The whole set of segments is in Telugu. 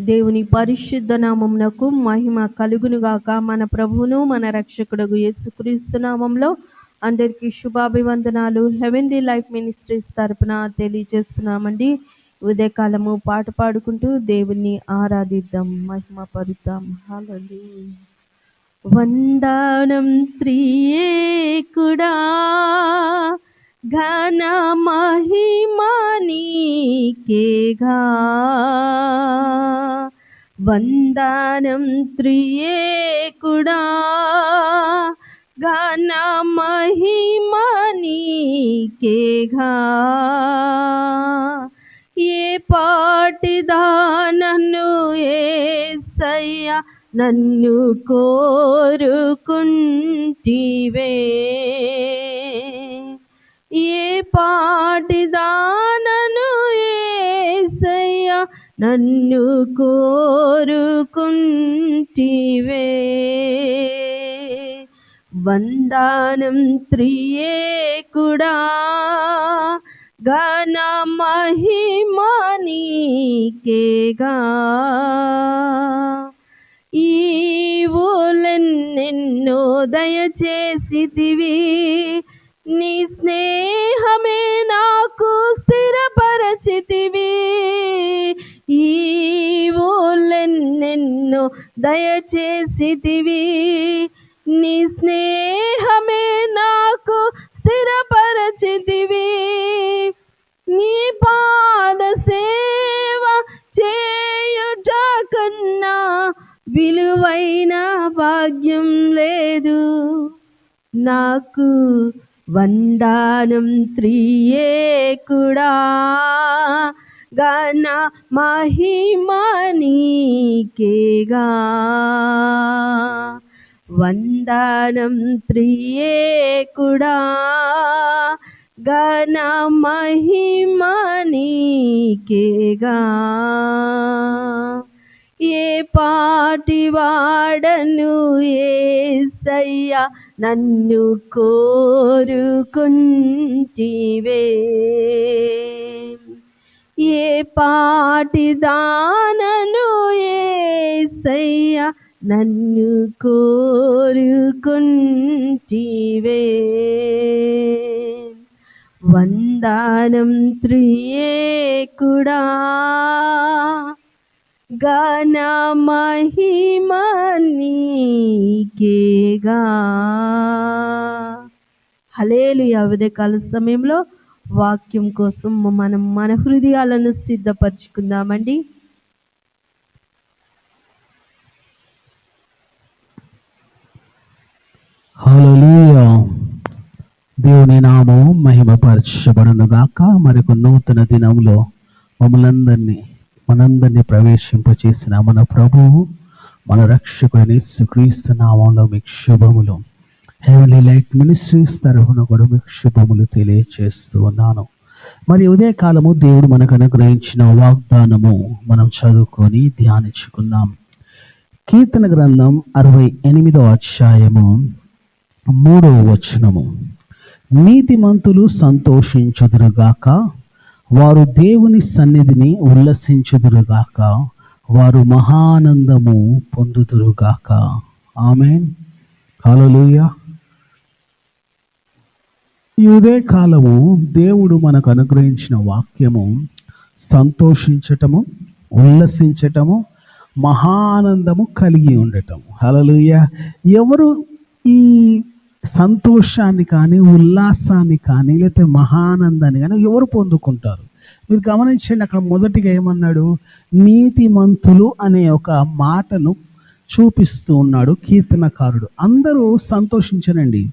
దేవుని పరిశుద్ధ నామమునకు మహిమ కలుగునుగాక. మన ప్రభువును మన రక్షకుడు యేసుక్రీస్తు నామంలో అందరికీ శుభాభివందనాలు. హెవెన్లీ లైఫ్ మినిస్ట్రీస్ తరపున తెలియజేస్తున్నామండి. ఉదయకాలము పాట పాడుకుంటూ దేవుణ్ణి ఆరాధిద్దాం మహిమ పరుద్దాం హల్లెలూయా వందనం త్రియేకుడా ఘన మహిమా నీకేగా. వందనం త్రియేకుడా ఘన మహిమా నీకేగా ఏ పాటిదానను ఏసయ్య నన్ను కోరుకుంటివే. ఏ పాటిదా నన్ను కోరుకుంటివే. వందనం త్రియేకుడా ఘన మహిమా నీకేగా. ఈవులెన్నెన్నో దయచేసితివి నీ స్నేహమే నాకు స్థిరపరచితివి. నిన్ను దయచేసితివి. నీ స్నేహమే నాకు స్థిరపరచితివి. నీ పాద సేవ చేయుట కన్నా విలువైన భాగ్యం లేదు. నాకు వందానం త్రియేకుడా. గణ మహిమనీకేగా వందనం త్రియేకుడా గణ మహిమనీకేగా ఏ పాటి వాడను ఏసయ్య నన్ను కోరుకుంటివే. ఏ పాటి దానను ఏసయ్య నన్ను కోరుకుంటివే. వందనం త్రియేకుడా గణ మహిమ నీకేగా. హలేలు ఉదయకాల సమయంలో వాక్యం కోసం మనం మన హృదయాలను సిద్ధపరచుకుందామండి. దేవుని నామం మహిమపరచబడును గాక మరొక నూతన దినంలో మమ్మలందరినీ మనందరినీ ప్రవేశింపచేసిన మన ప్రభువు మన రక్షకుని సుక్రీస్తు నామంలో మీకు శుభములు. హెవెన్లీ లైట్ మినిస్ట్రీస్ తరఫున కూడా మీకు శుభములు తెలియచేస్తూ ఉన్నాను. మరి ఉదయ కాలము దేవుడు మనకు అనుగ్రహించిన వాగ్దానము మనం చదువుకొని ధ్యానించుకుందాం. కీర్తన గ్రంథం అరవై ఎనిమిదో అధ్యాయము మూడవ వచనము. నీతిమంతులు సంతోషించుదురుగాక వారు దేవుని సన్నిధిని ఉల్లసించుదురుగాక వారు మహానందము పొందుదురుగాక. ఆమె హల్లెలూయా. ఈ కాలము దేవుడు మనకు అనుగ్రహించిన వాక్యము సంతోషించటము ఉల్లసించటము మహానందము కలిగి ఉండటం. హలలుయ ఎవరు ఈ సంతోషాన్ని కానీ ఉల్లాసాన్ని కానీ లేకపోతే మహానందాన్ని కానీ ఎవరు పొందుకుంటారు? మీరు గమనించండి అక్కడ మొదటిగా ఏమన్నాడు? నీతిమంతులు అనే ఒక మాటను చూపిస్తూ ఉన్నాడు కీర్తనకారుడు. అందరూ సంతోషించనండి.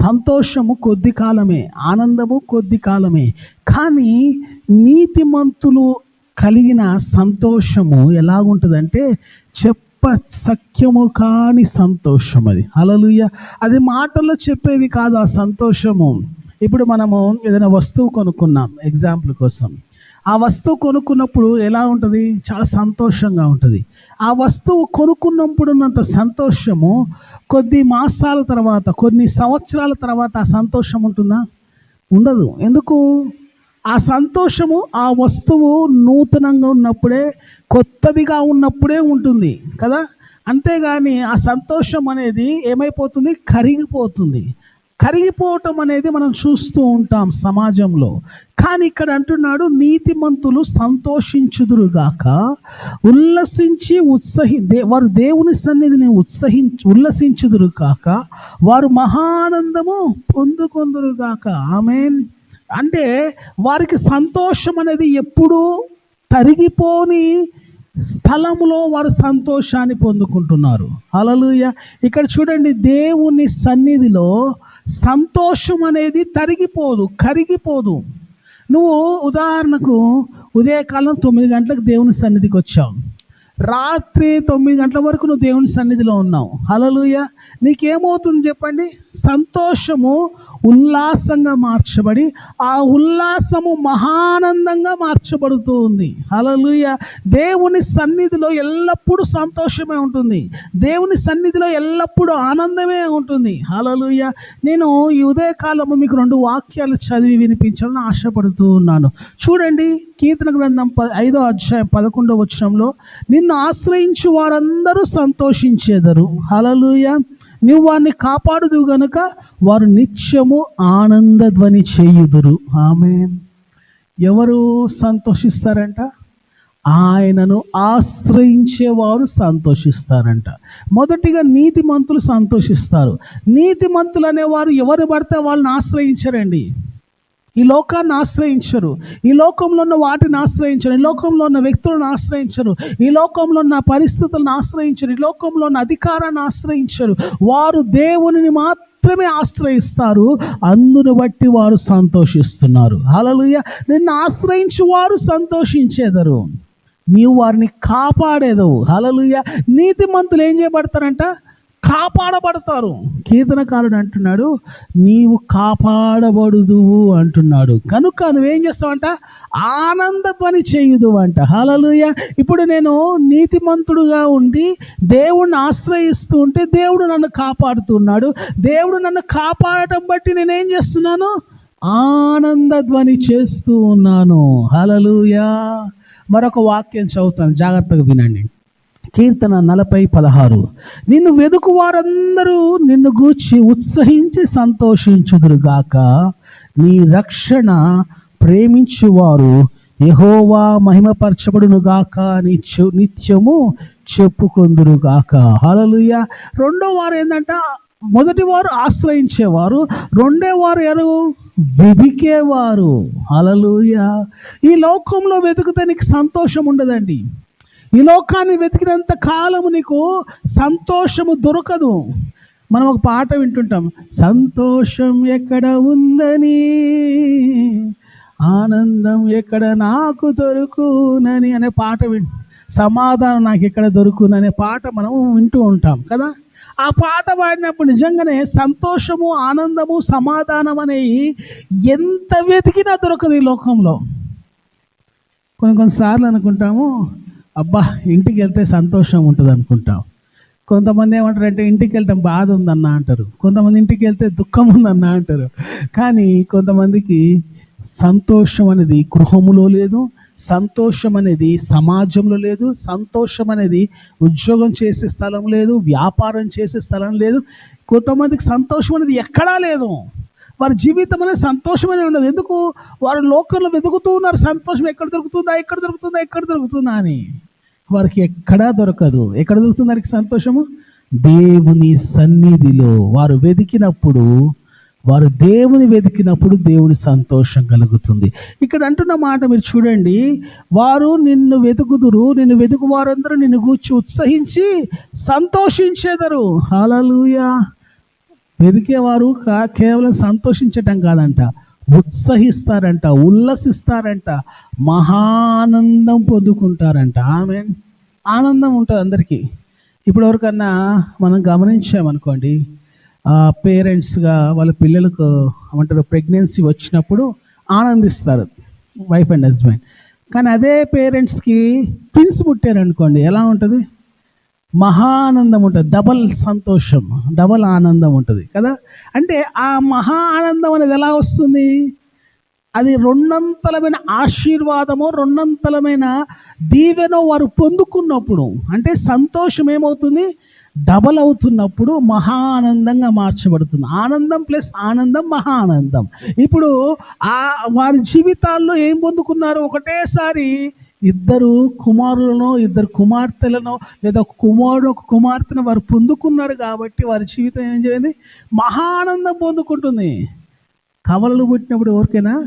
సంతోషము కొద్ది కాలమే ఆనందము కొద్ది కాలమే. కానీ నీతిమంతులు కలిగిన సంతోషము ఎలాగుంటుందంటే చెప్ప సఖ్యము కాని సంతోషం అది హలలుయ అది మాటల్లో చెప్పేది కాదు ఆ సంతోషము. ఇప్పుడు మనము ఏదైనా వస్తువు కొనుక్కున్నాం ఎగ్జాంపుల్ కోసం. ఆ వస్తువు కొనుక్కున్నప్పుడు ఎలా ఉంటుంది? చాలా సంతోషంగా ఉంటుంది. ఆ వస్తువు కొనుక్కున్నప్పుడు ఉన్నంత సంతోషము కొద్ది మాసాల తర్వాత కొన్ని సంవత్సరాల తర్వాత ఆ సంతోషం ఉంటుందా? ఉండదు. ఎందుకు? ఆ సంతోషము ఆ వస్తువు నూతనంగా ఉన్నప్పుడే కొత్తదిగా ఉన్నప్పుడే ఉంటుంది కదా? అంతేగాని ఆ సంతోషం అనేది ఏమైపోతుంది? కరిగిపోతుంది. కరిగిపోవటం అనేది మనం చూస్తూ ఉంటాం సమాజంలో. కానీ ఇక్కడ అంటున్నాడు నీతిమంతులు సంతోషించుదురుగాక ఉల్లసించి ఉత్సహి దే- వారు దేవుని సన్నిధిని ఉత్సహించి ఉల్లసించుదురు కాక వారు మహానందము పొందుకొందురుగాక. ఆమెన్. అంటే వారికి సంతోషం అనేది ఎప్పుడూ తరిగిపోని స్థలంలో వారు సంతోషాన్ని పొందుకుంటున్నారు. అలలుయ ఇక్కడ చూడండి దేవుని సన్నిధిలో సంతోషం అనేది తరిగిపోదు కరిగిపోదు. నువ్వు ఉదాహరణకు ఉదయకాలం తొమ్మిది గంటలకు దేవుని సన్నిధికి వచ్చావు. రాత్రి తొమ్మిది గంటల వరకు నువ్వు దేవుని సన్నిధిలో ఉన్నావు. హలలుయ నీకేమవుతుంది చెప్పండి? సంతోషము ఉల్లాసంగా మార్చబడి ఆ ఉల్లాసము మహానందంగా మార్చబడుతూ ఉంది హలలుయ దేవుని సన్నిధిలో ఎల్లప్పుడూ సంతోషమే ఉంటుంది. దేవుని సన్నిధిలో ఎల్లప్పుడూ ఆనందమే ఉంటుంది. హలలుయ నేను ఈ ఉదయకాలము మీకు రెండు వాక్యాలు చదివి వినిపించాలని ఆశపడుతూ ఉన్నాను. చూడండి కీర్తన గ్రంథం ప ఐదో అధ్యాయం పదకొండవ వచనంలో నిన్ను ఆశ్రయించి వారందరూ సంతోషించేదరు. హలలుయ నువ్వు వారిని కాపాడుదు గనుక వారు నిత్యము ఆనందధ్వని చేయుదురు. ఆమె ఎవరు సంతోషిస్తారంట? ఆయనను ఆశ్రయించేవారు సంతోషిస్తారంట. మొదటిగా నీతిమంతులు సంతోషిస్తారు. నీతిమంతులు అనేవారు ఎవరు పడితే వాళ్ళని ఆశ్రయించరండి. ఈ లోకాన్ని ఆశ్రయించరు. ఈ లోకంలో ఉన్న వాటిని ఆశ్రయించరు. ఈ లోకంలో ఉన్న వ్యక్తులను ఆశ్రయించరు. ఈ లోకంలో ఉన్న పరిస్థితులను ఆశ్రయించరు. ఈ లోకంలో ఉన్న అధికారాన్ని ఆశ్రయించరు. వారు దేవునిని మాత్రమే ఆశ్రయిస్తారు. అందును బట్టి వారు సంతోషిస్తున్నారు. అలలుయ నిన్ను ఆశ్రయించి వారు సంతోషించేదరు. నీవు వారిని కాపాడేదవు. నీతి నీతిమంతులు ఏం చేయబడతారంట? కాపాడబడతారు. కీర్తనకారుడు అంటున్నాడు నీవు కాపాడబడుదువు అంటున్నాడు. కనుక నువ్వేం చేస్తావంట? ఆనంద పని చేయుదు అంట హలలుయ ఇప్పుడు నేను నీతిమంతుడుగా ఉండి దేవుణ్ణి ఆశ్రయిస్తూ ఉంటే దేవుడు నన్ను కాపాడుతున్నాడు. దేవుడు నన్ను కాపాడటం బట్టి నేనేం చేస్తున్నాను? ఆనంద ధ్వని చేస్తూ ఉన్నాను. హలలుయా మరొక వాక్యం చదువుతాను. జాగ్రత్తగా వినండి. కీర్తన నలభై పదహారు. నిన్ను వెదుకు వారందరూ నిన్ను గూర్చి ఉత్సహించి సంతోషించుదురుగాక. నీ రక్షణ ప్రేమించువారు యహోవా మహిమపరచబడునుగాక. నిత్యు నిత్యము చెప్పుకుందురుగాక. హలలుయ రెండో వారు ఏంటంట మొదటి వారు ఆశ్రయించేవారు రెండే వారు ఎవరు? వెదికేవారు. అలలుయ ఈ లోకంలో వెతికితే నీకు సంతోషం ఉండదండి. ఈ లోకాన్ని వెతికినంత కాలము నీకు సంతోషము దొరకదు. మనం ఒక పాట వింటుంటాం. సంతోషం ఎక్కడ ఉందని ఆనందం ఎక్కడ నాకు దొరుకునని అనే పాట విన్ సమాధానం నాకు ఎక్కడ దొరుకుననే పాట మనము వింటూ ఉంటాం కదా? ఆ పాట పాడినప్పుడు నిజంగానే సంతోషము ఆనందము సమాధానం అనేవి ఎంత వెతికినా దొరకదు ఈ లోకంలో. కొన్ని కొన్నిసార్లు అనుకుంటాము అబ్బా ఇంటికి వెళ్తే సంతోషం ఉంటుంది అనుకుంటాం కొంతమంది ఏమంటారంటే ఇంటికి వెళ్తే బాధ ఉందన్న అంటారు. కొంతమంది ఇంటికి వెళ్తే దుఃఖం ఉందన్న అంటారు. కానీ కొంతమందికి సంతోషం అనేది గృహములో లేదు సంతోషం అనేది సమాజంలో లేదు సంతోషం అనేది ఉద్యోగం చేసే స్థలం లేదు వ్యాపారం చేసే స్థలం లేదు. కొంతమందికి సంతోషం అనేది ఎక్కడా లేదు. వారి జీవితంలో అనేది ఉండదు. ఎందుకు? వారు లోకంలో వెతుకుతూ ఉన్నారు. సంతోషం ఎక్కడ దొరుకుతుందా? ఎక్కడ దొరుకుతుందా? ఎక్కడ దొరుకుతుందా అని. వారికి ఎక్కడా దొరకదు. ఎక్కడ దొరుకుతుంది వారికి సంతోషము? దేవుని సన్నిధిలో. వారు వెతికినప్పుడు వారు దేవుని వెతికినప్పుడు దేవుని సంతోషం కలుగుతుంది. ఇక్కడ అంటున్న మాట మీరు చూడండి. వారు నిన్ను వెతుకుదురు నిన్ను వెతుకు వారందరూ నిన్ను గూర్చి ఉత్సహించి సంతోషించేదరు. హల్లెలూయా. వెతికేవారు కా- కేవలం సంతోషించటం కాదంట ఉత్సహిస్తారంట ఉల్లసిస్తారంట మహానందం పొందుకుంటారంట. ఆమె ఆనందం ఉంటుంది అందరికీ. ఇప్పుడు ఎవరికన్నా మనం గమనించామనుకోండి పేరెంట్స్గా వాళ్ళ పిల్లలకు ఏమంటారు ప్రెగ్నెన్సీ వచ్చినప్పుడు ఆనందిస్తారు వైఫ్ అండ్ హస్బెండ్. కానీ అదే పేరెంట్స్కి ట్విన్స్ పుట్టారనుకోండి ఎలా ఉంటుంది? మహానందం ఉంటుంది డబల్ సంతోషం డబల్ ఆనందం ఉంటుంది కదా? అంటే ఆ మహా ఆనందం అనేది ఎలా వస్తుంది? అది రెండంతలమైన ఆశీర్వాదము రెండంతలమైన దీవెనో వారు పొందుకున్నప్పుడు. అంటే సంతోషం ఏమవుతుంది? డబల్ అవుతున్నప్పుడు మహా ఆనందంగా మార్చబడుతుంది. ఆనందం ప్లస్ ఆనందం మహా ఆనందం ఇప్పుడు ఆ వారి జీవితాల్లో ఏం పొందుకున్నారు? ఒకటేసారి ఇద్దరు కుమారులను ఇద్దరు కుమార్తెలను లేదా ఒక కుమారుడు ఒక కుమార్తెను వారు పొందుకున్నారు కాబట్టి వారి జీవితం ఏం చేయండి మహానందం పొందుకుంటుంది. కవలలు పుట్టినప్పుడు ఎవరికైనా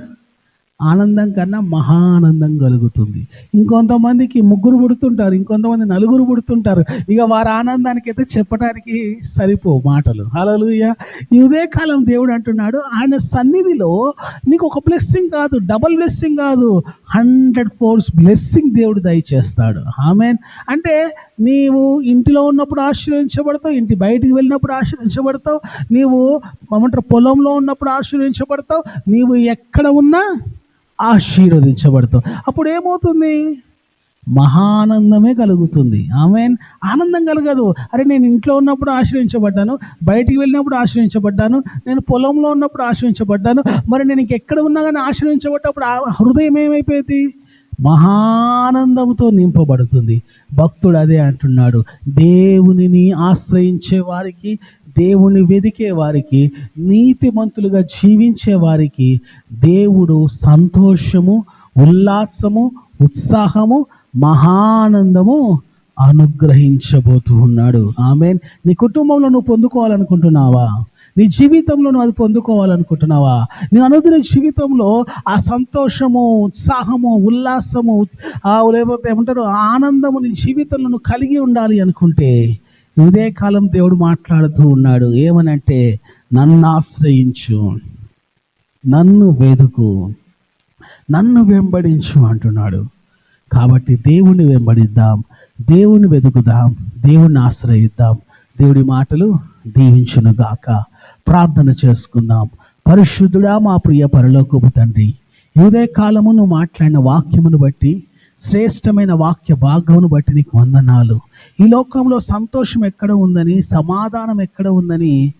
ఆనందం కన్నా మహా ఆనందం కలుగుతుంది. ఇంకొంతమందికి ముగ్గురు పుడుతుంటారు ఇంకొంతమంది నలుగురు పుడుతుంటారు. ఇక వారి ఆనందానికి అయితే చెప్పడానికి సరిపో మాటలు. హల్లెలూయా. ఈ ఉదయకాలం దేవుడు అంటున్నాడు ఆయన సన్నిధిలో నీకు ఒక బ్లెస్సింగ్ కాదు డబల్ బ్లెస్సింగ్ కాదు. హండ్రెడ్ ఫోర్స్ బ్లెస్సింగ్ దేవుడు దయచేస్తాడు. ఆమెన్. అంటే నీవు ఇంటిలో ఉన్నప్పుడు ఆశీర్వదించబడతావు ఇంటి బయటికి వెళ్ళినప్పుడు ఆశీర్వదించబడతావు నీవు ఏమంటారు పొలంలో ఉన్నప్పుడు ఆశీర్వదించబడతావు నీవు ఎక్కడ ఉన్నా ఆశీర్వదించబడతావు. అప్పుడు ఏమవుతుంది? మహానందమే కలుగుతుంది. ఆమె ఆనందం కలగదు. అరే నేను ఇంట్లో ఉన్నప్పుడు ఆశ్రయించబడ్డాను బయటికి వెళ్ళినప్పుడు ఆశ్రయించబడ్డాను నేను పొలంలో ఉన్నప్పుడు ఆశ్రయించబడ్డాను మరి నేను ఇంకెక్కడ ఉన్నా కానీ ఆశ్రయించబడ్డప్పుడు ఆ హృదయం ఏమైపోయింది? మహానందంతో నింపబడుతుంది. భక్తుడు అదే అంటున్నాడు. దేవునిని ఆశ్రయించే వారికి దేవుని వెదికే వారికి నీతిమంతులుగా జీవించే వారికి దేవుడు సంతోషము ఉల్లాసము ఉత్సాహము మహానందము అనుగ్రహించబోతూ ఉన్నాడు. ఆమె నీ కుటుంబంలో నువ్వు పొందుకోవాలనుకుంటున్నావా? నీ జీవితంలో నువ్వు అది పొందుకోవాలనుకుంటున్నావా? నీ అనుదిన జీవితంలో ఆ సంతోషము ఉత్సాహము ఉల్లాసము ఆ లేకపోతే ఏమంటారు ఆనందము నీ జీవితంలో నువ్వు కలిగి ఉండాలి అనుకుంటే ఇదే కాలం దేవుడు మాట్లాడుతూ ఉన్నాడు. ఏమనంటే నన్ను ఆశ్రయించు నన్ను వెదుకు నన్ను వెంబడించు అంటున్నాడు. కాబట్టి దేవుణ్ణి వెంబడిద్దాం దేవుని వెతుకుదాం దేవుణ్ణి ఆశ్రయిద్దాం. దేవుడి మాటలు దీవించును గాక. ప్రార్థన చేసుకుందాం. పరిశుద్ధుడా మా ప్రియ పరలోకపు తండ్రి ఇదే కాలము నువ్వు మాట్లాడిన వాక్యమును బట్టి శ్రేష్టమైన వాక్య భాగమును బట్టి నీకు వందనాలు. ఈ లోకంలో సంతోషం ఎక్కడ ఉందని సమాధానం ఎక్కడ ఉందని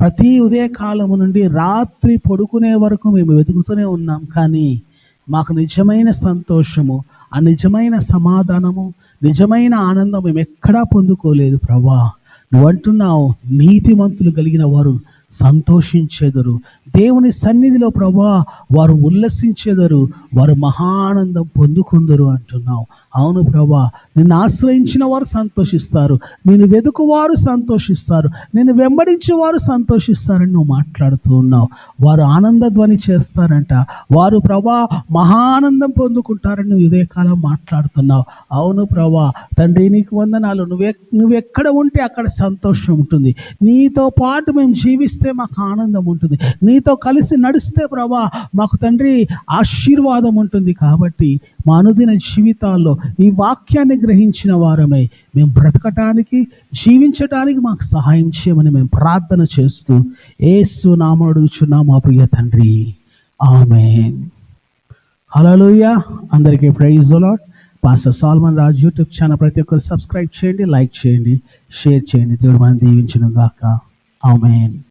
ప్రతి ఉదయ కాలము నుండి రాత్రి పడుకునే వరకు మేము వెతుకుతూనే ఉన్నాం. కానీ మాకు నిజమైన సంతోషము ఆ నిజమైన సమాధానము నిజమైన ఆనందం మేము ఎక్కడా పొందుకోలేదు ప్రభా. నువ్వు అంటున్నావు నీతిమంతులు కలిగిన వారు సంతోషించెదరు. దేవుని సన్నిధిలో ప్రభా వారు ఉల్లసించెదరు. వారు మహానందం పొందుకుందరు అంటున్నావు. అవును ప్రభా నిన్ను ఆశ్రయించిన వారు సంతోషిస్తారు. నేను వెతుకువారు సంతోషిస్తారు. నేను వెంబడించే వారు సంతోషిస్తారని నువ్వు మాట్లాడుతూ ఉన్నావు. వారు ఆనంద ధ్వని చేస్తారంట. వారు ప్రభా మహానందం పొందుకుంటారని నువ్వు ఇదే కాలం మాట్లాడుతున్నావు. అవును ప్రభా తండ్రి నీకు వందనాలు. నువ్వే నువ్వెక్కడ ఉంటే అక్కడ సంతోషం ఉంటుంది. నీతో పాటు మేము జీవిస్తే మాకు ఆనందం ఉంటుంది. నీతో కలిసి నడిస్తే ప్రభా మాకు తండ్రి ఆశీర్వాదం ఉంటుంది. కాబట్టి మా అనుదిన జీవితాల్లో ఈ వాక్యాన్ని గ్రహించిన వారమై మేము బ్రతకటానికి జీవించటానికి మాకు సహాయం చేయమని మేము ప్రార్థన చేస్తూ ఏసు నామడుచున్నా మా ప్రియ తండ్రి. ఆమె హలోయ అందరికీ praise lord pastor Solomon Raj YouTube channel ప్రతి ఒక్కరు సబ్స్క్రైబ్ చేయండి లైక్ చేయండి షేర్ చేయండి. దేవుడు మనం దీవించిన గాక ఆమెన్.